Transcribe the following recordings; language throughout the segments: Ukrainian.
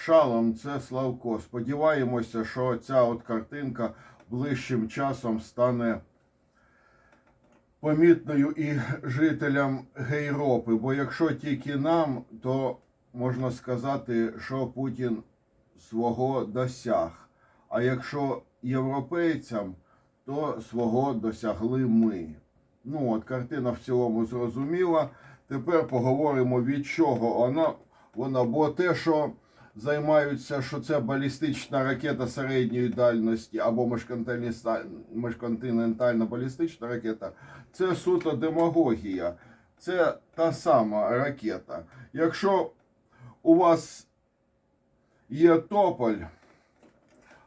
Шалом, це Славко. Сподіваємося, що ця от картинка ближчим часом стане помітною і жителям Гейропи. Бо якщо тільки нам, то можна сказати, що Путін свого досяг. А якщо європейцям, то свого досягли ми. Ну от картина в цілому зрозуміла. Тепер поговоримо від чого вона, вона бо те, що займаються, що це балістична ракета середньої дальності або міжконтинентальна балістична ракета, це суто демагогія. Це та сама ракета. Якщо у вас є тополь,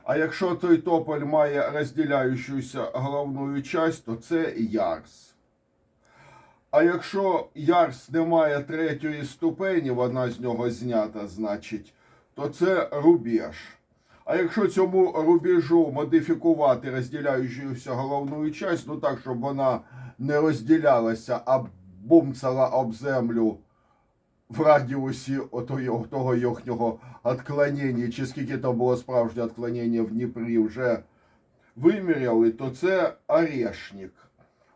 а якщо той тополь має розділяючуся головну часть, то це ярс. А якщо ярс не має третьої ступені, вона з нього знята, значить, то це рубеж. А якщо цьому рубежу модифікувати розділяючуся головну часть, ну так, щоб вона не розділялася, а бумцала об землю в радіусі того їхнього відклонення, чи скільки там було справжнє відклонення в Дніпрі, вже виміряли, то це орешник.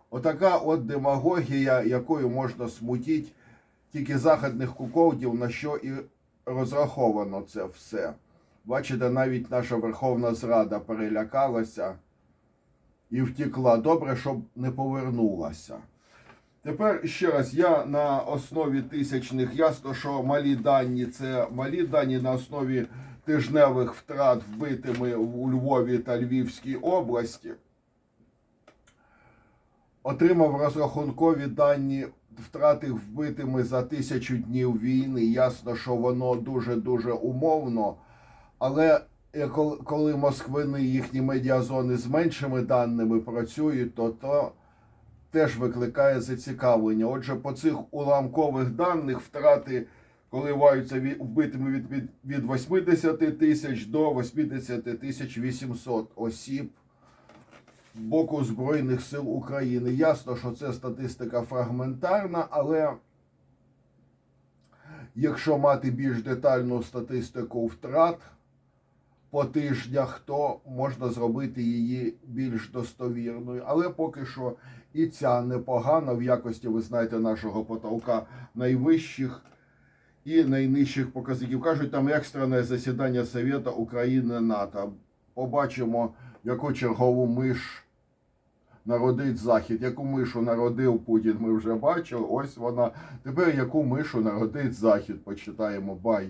Отака от демагогія, якою можна смутити тільки західних куколдів, на що і розраховано це все. Бачите, навіть наша Верховна Зрада перелякалася і втекла. Добре, щоб не повернулася. Тепер ще раз, я на основі тисячних, ясно, що малі дані це малі дані на основі тижневих втрат вбитими у Львові та Львівській області. Отримав розрахункові дані втрати вбитими за тисячу днів війни. Ясно, що воно дуже-дуже умовно. Але е, коли москвини їхні медіазони з меншими даними працюють, то то теж викликає зацікавлення. Отже, по цих уламкових даних втрати коливаються вбитими від, від, від 80 тисяч до 80 тисяч 800 осіб боку Збройних сил України. Ясно, що це статистика фрагментарна, але якщо мати більш детальну статистику втрат по тижнях, то можна зробити її більш достовірною. Але поки що і ця непогана в якості, ви знаєте, нашого потолка найвищих і найнижчих показників. Кажуть, там екстрене засідання Совєта України НАТО. Побачимо, яку чергову миш народить Захід. Яку мишу народив Путін, ми вже бачили. Ось вона. Тепер яку мишу народить Захід. Почитаємо бай.